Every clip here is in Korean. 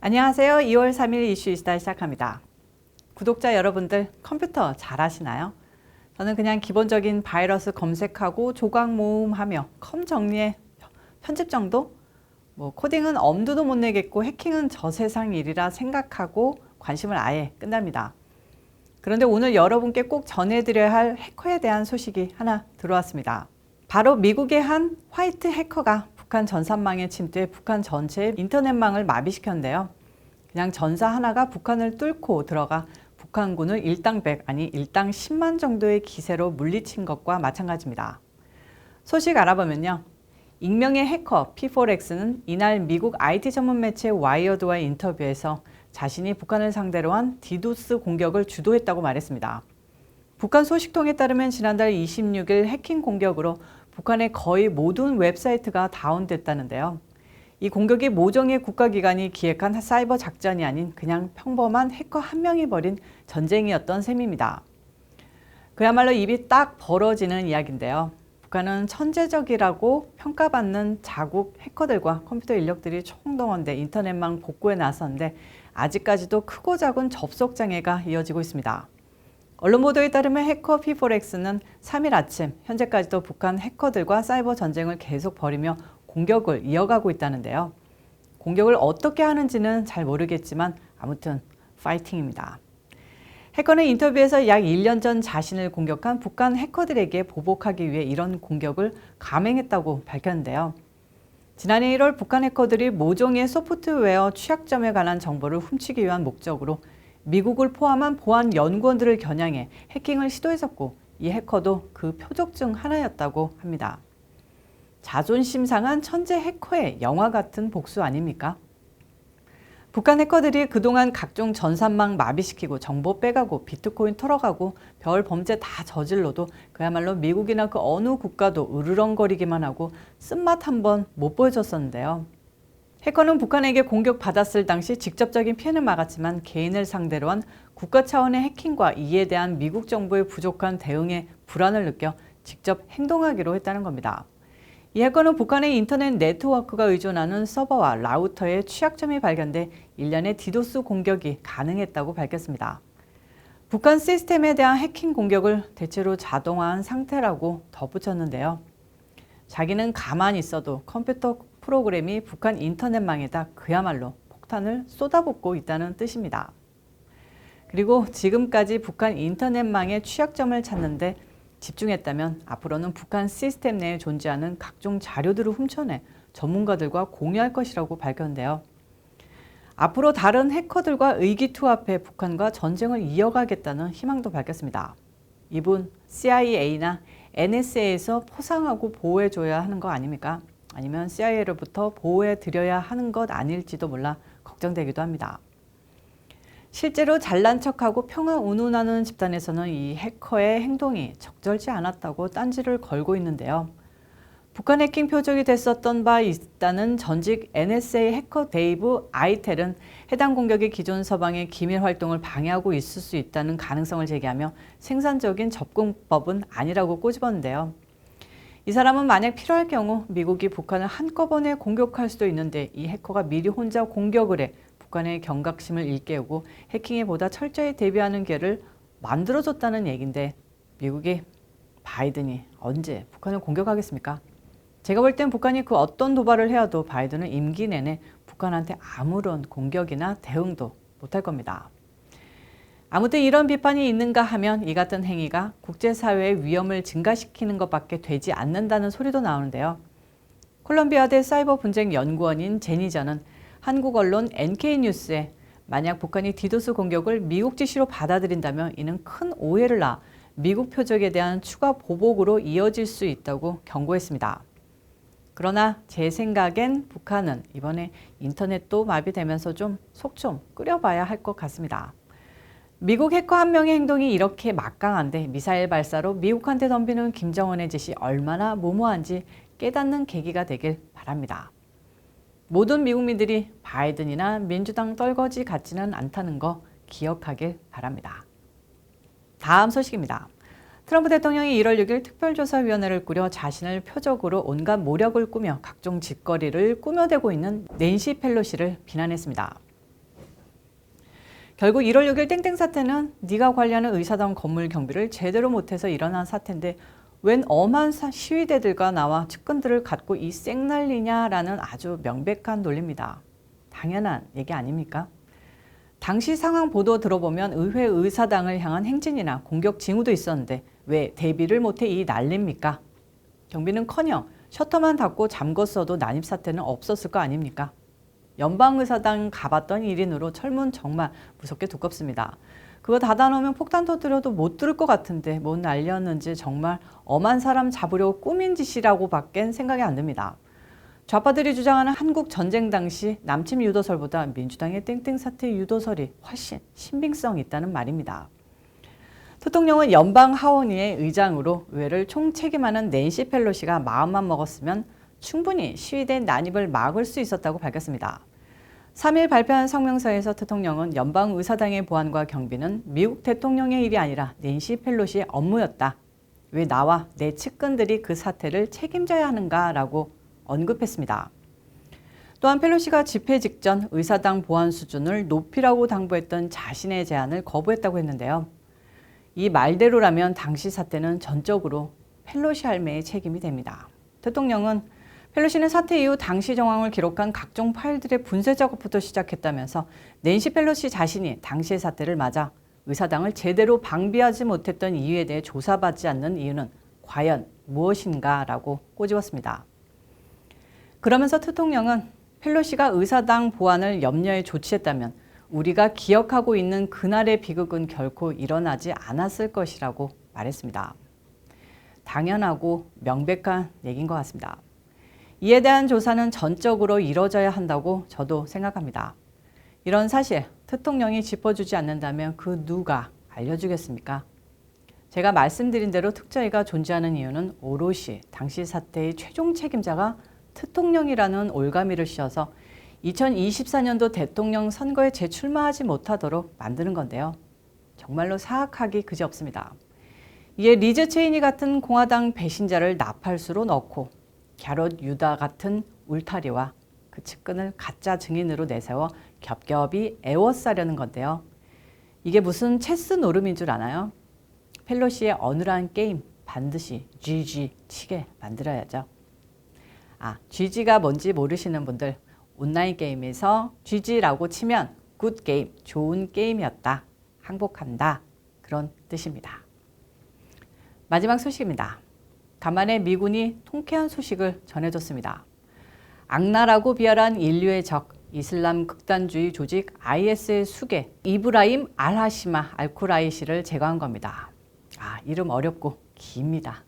안녕하세요. 2월 3일 이슈이스타 시작합니다. 구독자 여러분들 컴퓨터 잘 하시나요? 저는 그냥 기본적인 바이러스 검색하고 조각 모음하며 컴 정리에 편집 정도? 뭐 코딩은 엄두도 못 내겠고 해킹은 저 세상 일이라 생각하고 관심을 아예 끝납니다. 그런데 오늘 여러분께 꼭 전해드려야 할 해커에 대한 소식이 하나 들어왔습니다. 바로 미국의 한 화이트 해커가 북한 전산망에 침투해 북한 전체의 인터넷망을 마비시켰는데요. 그냥 전사 하나가 북한을 뚫고 들어가 북한군을 일당 100 아니 일당 10만 정도의 기세로 물리친 것과 마찬가지입니다. 소식 알아보면요. 익명의 해커 P4X는 이날 미국 IT 전문 매체 와이어드와의 인터뷰에서 자신이 북한을 상대로 한 디도스 공격을 주도했다고 말했습니다. 북한 소식통에 따르면 지난달 26일 해킹 공격으로 북한의 거의 모든 웹사이트가 다운됐다는데요. 이 공격이 모종의 국가기관이 기획한 사이버 작전이 아닌 그냥 평범한 해커 한 명이 벌인 전쟁이었던 셈입니다. 그야말로 입이 딱 벌어지는 이야기인데요. 북한은 천재적이라고 평가받는 자국 해커들과 컴퓨터 인력들이 총동원돼 인터넷망 복구에 나섰는데 아직까지도 크고 작은 접속 장애가 이어지고 있습니다. 언론 보도에 따르면 해커 P4X는 3일 아침 현재까지도 북한 해커들과 사이버 전쟁을 계속 벌이며 공격을 이어가고 있다는데요. 공격을 어떻게 하는지는 잘 모르겠지만 아무튼 파이팅입니다. 해커는 인터뷰에서 약 1년 전 자신을 공격한 북한 해커들에게 보복하기 위해 이런 공격을 감행했다고 밝혔는데요. 지난해 1월 북한 해커들이 모종의 소프트웨어 취약점에 관한 정보를 훔치기 위한 목적으로 미국을 포함한 보안 연구원들을 겨냥해 해킹을 시도했었고 이 해커도 그 표적 중 하나였다고 합니다. 자존심 상한 천재 해커의 영화 같은 복수 아닙니까? 북한 해커들이 그동안 각종 전산망 마비시키고 정보 빼가고 비트코인 털어가고 별 범죄 다 저질러도 그야말로 미국이나 그 어느 국가도 으르렁거리기만 하고 쓴맛 한번 못 보여줬었는데요. 해커는 북한에게 공격받았을 당시 직접적인 피해는 막았지만 개인을 상대로 한 국가 차원의 해킹과 이에 대한 미국 정부의 부족한 대응에 불안을 느껴 직접 행동하기로 했다는 겁니다. 이 해커는 북한의 인터넷 네트워크가 의존하는 서버와 라우터에 취약점이 발견돼 일련의 디도스 공격이 가능했다고 밝혔습니다. 북한 시스템에 대한 해킹 공격을 대체로 자동화한 상태라고 덧붙였는데요. 자기는 가만히 있어도 컴퓨터 프로그램이 북한 인터넷망에다 그야말로 폭탄을 쏟아붓고 있다는 뜻입니다. 그리고 지금까지 북한 인터넷망의 취약점을 찾는데 집중했다면 앞으로는 북한 시스템 내에 존재하는 각종 자료들을 훔쳐내 전문가들과 공유할 것이라고 밝혔는데요. 앞으로 다른 해커들과 의기투합해 북한과 전쟁을 이어가겠다는 희망도 밝혔습니다. 이분 CIA나 NSA에서 포상하고 보호해줘야 하는 거 아닙니까? 아니면 CIA로부터 보호해 드려야 하는 것 아닐지도 몰라 걱정되기도 합니다. 실제로 잘난 척하고 평화 운운하는 집단에서는 이 해커의 행동이 적절치 않았다고 딴지를 걸고 있는데요. 북한 해킹 표적이 됐었던 바 있다는 전직 NSA 해커 데이브 아이텔은 해당 공격이 기존 서방의 기밀 활동을 방해하고 있을 수 있다는 가능성을 제기하며 생산적인 접근법은 아니라고 꼬집었는데요. 이 사람은 만약 필요할 경우 미국이 북한을 한꺼번에 공격할 수도 있는데 이 해커가 미리 혼자 공격을 해 북한의 경각심을 일깨우고 해킹에 보다 철저히 대비하는 기회를 만들어줬다는 얘기인데 미국이 바이든이 언제 북한을 공격하겠습니까? 제가 볼 땐 북한이 그 어떤 도발을 해와도 바이든은 임기 내내 북한한테 아무런 공격이나 대응도 못할 겁니다. 아무튼 이런 비판이 있는가 하면 이 같은 행위가 국제사회의 위험을 증가시키는 것밖에 되지 않는다는 소리도 나오는데요. 콜롬비아대 사이버 분쟁 연구원인 제니저는 한국 언론 NK뉴스에 만약 북한이 디도스 공격을 미국 지시로 받아들인다면 이는 큰 오해를 낳아 미국 표적에 대한 추가 보복으로 이어질 수 있다고 경고했습니다. 그러나 제 생각엔 북한은 이번에 인터넷도 마비되면서 좀 속좀 끓여봐야 할 것 같습니다. 미국 해커 한 명의 행동이 이렇게 막강한데 미사일 발사로 미국한테 덤비는 김정은의 짓이 얼마나 무모한지 깨닫는 계기가 되길 바랍니다. 모든 미국민들이 바이든이나 민주당 떨거지 같지는 않다는 거 기억하길 바랍니다. 다음 소식입니다. 트럼프 대통령이 1월 6일 특별조사위원회를 꾸려 자신을 표적으로 온갖 모력을 꾸며 각종 짓거리를 꾸며대고 있는 낸시 펠로시를 비난했습니다. 결국 1월 6일 땡땡 사태는 네가 관리하는 의사당 건물 경비를 제대로 못해서 일어난 사태인데 웬 엄한 사- 시위대들과 나와 측근들을 갖고 이 쌩난리냐라는 아주 명백한 논리입니다. 당연한 얘기 아닙니까? 당시 상황 보도 들어보면 의회 의사당을 향한 행진이나 공격 징후도 있었는데 왜 대비를 못해 이 난립니까? 경비는커녕 셔터만 닫고 잠궜어도 난입 사태는 없었을 거 아닙니까? 연방의사당 가봤던 일인으로 철문 정말 무섭게 두껍습니다. 그거 닫아놓으면 폭탄 터뜨려도 못 들을 것 같은데 뭔 난리였는지 정말 엄한 사람 잡으려고 꾸민 짓이라고 밖엔 생각이 안 듭니다. 좌파들이 주장하는 한국 전쟁 당시 남침 유도설보다 민주당의 땡땡 사태 유도설이 훨씬 신빙성이 있다는 말입니다. 대통령은 연방 하원위의 의장으로 의회를 총책임하는 낸시 펠로시가 마음만 먹었으면 충분히 시위대 난입을 막을 수 있었다고 밝혔습니다. 3일 발표한 성명서에서 대통령은 연방 의사당의 보안과 경비는 미국 대통령의 일이 아니라 낸시 펠로시의 업무였다. 왜 나와 내 측근들이 그 사태를 책임져야 하는가라고 언급했습니다. 또한 펠로시가 집회 직전 의사당 보안 수준을 높이라고 당부했던 자신의 제안을 거부했다고 했는데요. 이 말대로라면 당시 사태는 전적으로 펠로시 할매의 책임이 됩니다. 대통령은 펠로시는 사태 이후 당시 정황을 기록한 각종 파일들의 분쇄 작업부터 시작했다면서 낸시 펠로시 자신이 당시의 사태를 맞아 의사당을 제대로 방비하지 못했던 이유에 대해 조사받지 않는 이유는 과연 무엇인가라고 꼬집었습니다. 그러면서 대통령은 펠로시가 의사당 보안을 염려해 조치했다면 우리가 기억하고 있는 그날의 비극은 결코 일어나지 않았을 것이라고 말했습니다. 당연하고 명백한 얘기인 것 같습니다. 이에 대한 조사는 전적으로 이뤄져야 한다고 저도 생각합니다. 이런 사실 대통령이 짚어주지 않는다면 그 누가 알려주겠습니까? 제가 말씀드린 대로 특자위가 존재하는 이유는 오롯이 당시 사태의 최종 책임자가 대통령이라는 올가미를 씌워서 2024년도 대통령 선거에 재출마하지 못하도록 만드는 건데요. 정말로 사악하기 그지없습니다. 이에 리즈 체이니 같은 공화당 배신자를 나팔수로 넣고 갸롯 유다 같은 울타리와 그 측근을 가짜 증인으로 내세워 겹겹이 애워싸려는 건데요. 이게 무슨 체스 노름인 줄 아나요? 펠로시의 어느한 게임 반드시 GG 치게 만들어야죠. 아, GG가 뭔지 모르시는 분들 온라인 게임에서 GG라고 치면 굿 게임, 좋은 게임이었다, 항복한다 그런 뜻입니다. 마지막 소식입니다. 간만에 미군이 통쾌한 소식을 전해줬습니다. 악랄하고 비열한 인류의 적 이슬람 극단주의 조직 IS의 수계 이브라임 알하시마 알쿠라이시를 제거한 겁니다. 아, 이름 어렵고 깁니다.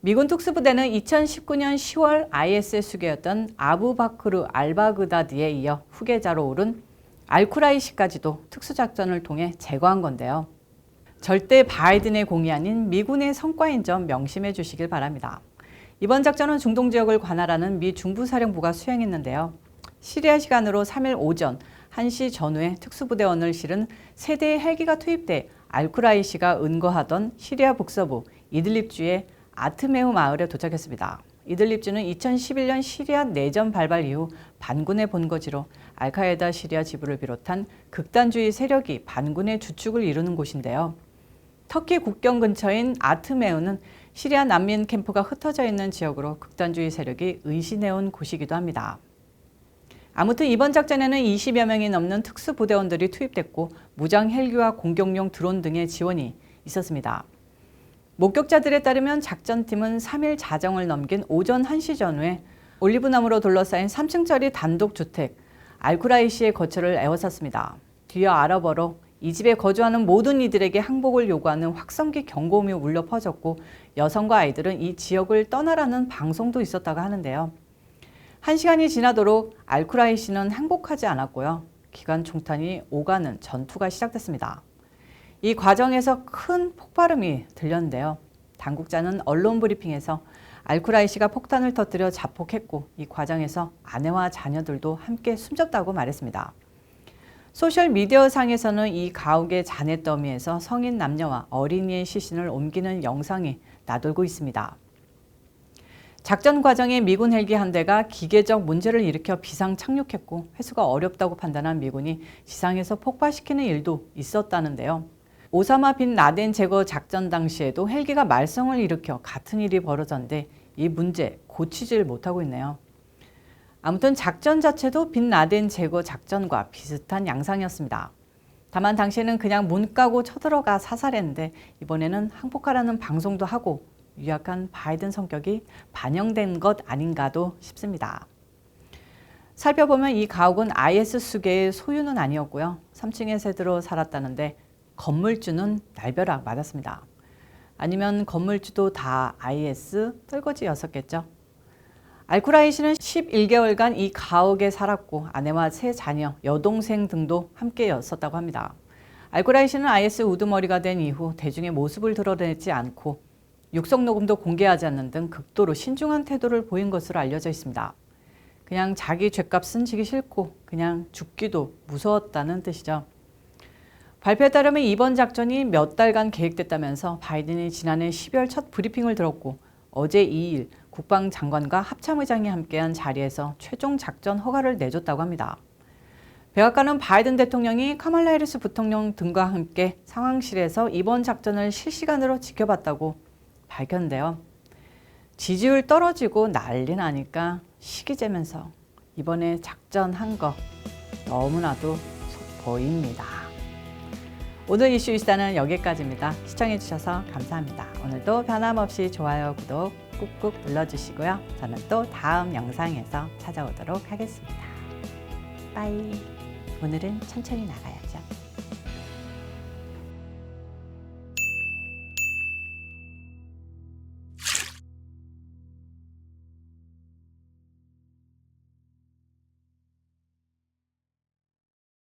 미군 특수부대는 2019년 10월 IS의 수계였던 아부바크르 알바그다디에 이어 후계자로 오른 알쿠라이시까지도 특수작전을 통해 제거한 건데요. 절대 바이든의 공이 아닌 미군의 성과인 점 명심해 주시길 바랍니다. 이번 작전은 중동 지역을 관할하는 미 중부사령부가 수행했는데요. 시리아 시간으로 3일 오전 1시 전후에 특수부대원을 실은 세대의 헬기가 투입돼 알쿠라이시가 은거하던 시리아 북서부 이들립주의 아트메우 마을에 도착했습니다. 이들립주는 2011년 시리아 내전 발발 이후 반군의 본거지로 알카에다 시리아 지부를 비롯한 극단주의 세력이 반군의 주축을 이루는 곳인데요. 터키 국경 근처인 아트메우는 시리아 난민 캠프가 흩어져 있는 지역으로 극단주의 세력이 의심해온 곳이기도 합니다. 아무튼 이번 작전에는 20여 명이 넘는 특수부대원들이 투입됐고 무장 헬기와 공격용 드론 등의 지원이 있었습니다. 목격자들에 따르면 작전팀은 3일 자정을 넘긴 오전 1시 전후에 올리브나무로 둘러싸인 3층짜리 단독주택 알쿠라이시의 거처를 에워쌌습니다. 뒤어 아랍어로 이 집에 거주하는 모든 이들에게 항복을 요구하는 확성기 경고음이 울려 퍼졌고 여성과 아이들은 이 지역을 떠나라는 방송도 있었다고 하는데요. 한 시간이 지나도록 알쿠라이 씨는 항복하지 않았고요. 기관 총탄이 오가는 전투가 시작됐습니다. 이 과정에서 큰 폭발음이 들렸는데요. 당국자는 언론 브리핑에서 알쿠라이 씨가 폭탄을 터뜨려 자폭했고 이 과정에서 아내와 자녀들도 함께 숨졌다고 말했습니다. 소셜 미디어 상에서는 이 가옥의 잔해 더미에서 성인 남녀와 어린이의 시신을 옮기는 영상이 나돌고 있습니다. 작전 과정에 미군 헬기 한 대가 기계적 문제를 일으켜 비상 착륙했고 회수가 어렵다고 판단한 미군이 지상에서 폭발시키는 일도 있었다는데요. 오사마 빈 라덴 제거 작전 당시에도 헬기가 말썽을 일으켜 같은 일이 벌어졌는데 이 문제 고치질 못하고 있네요. 아무튼 작전 자체도 빈 라덴 제거 작전과 비슷한 양상이었습니다. 다만 당시에는 그냥 문 까고 쳐들어가 사살했는데 이번에는 항복하라는 방송도 하고 유약한 바이든 성격이 반영된 것 아닌가도 싶습니다. 살펴보면 이 가옥은 IS 수계의 소유는 아니었고요. 3층에 세대로 살았다는데 건물주는 날벼락 맞았습니다. 아니면 건물주도 다 IS 떨거지였었겠죠. 알쿠라이 씨는 11개월간 이 가옥에 살았고 아내와 세 자녀, 여동생 등도 함께였었다고 합니다. 알쿠라이 씨는 IS 우두머리가 된 이후 대중의 모습을 드러내지 않고 육성 녹음도 공개하지 않는 등 극도로 신중한 태도를 보인 것으로 알려져 있습니다. 그냥 자기 죗값은 지기 싫고 그냥 죽기도 무서웠다는 뜻이죠. 발표에 따르면 이번 작전이 몇 달간 계획됐다면서 바이든이 지난해 12월 첫 브리핑을 들었고 어제 2일 국방장관과 합참의장이 함께한 자리에서 최종 작전 허가를 내줬다고 합니다. 백악관은 바이든 대통령이 카말라 해리스 부통령 등과 함께 상황실에서 이번 작전을 실시간으로 지켜봤다고 밝혔는데요. 지지율 떨어지고 난리 나니까 시기 재면서 이번에 작전한 거 너무나도 속 보입니다. 오늘 이슈 이스타는 여기까지입니다. 시청해주셔서 감사합니다. 오늘도 변함없이 좋아요, 구독 꾹꾹 눌러주시고요. 저는 또 다음 영상에서 찾아오도록 하겠습니다. 빠이. 오늘은 천천히 나가야죠.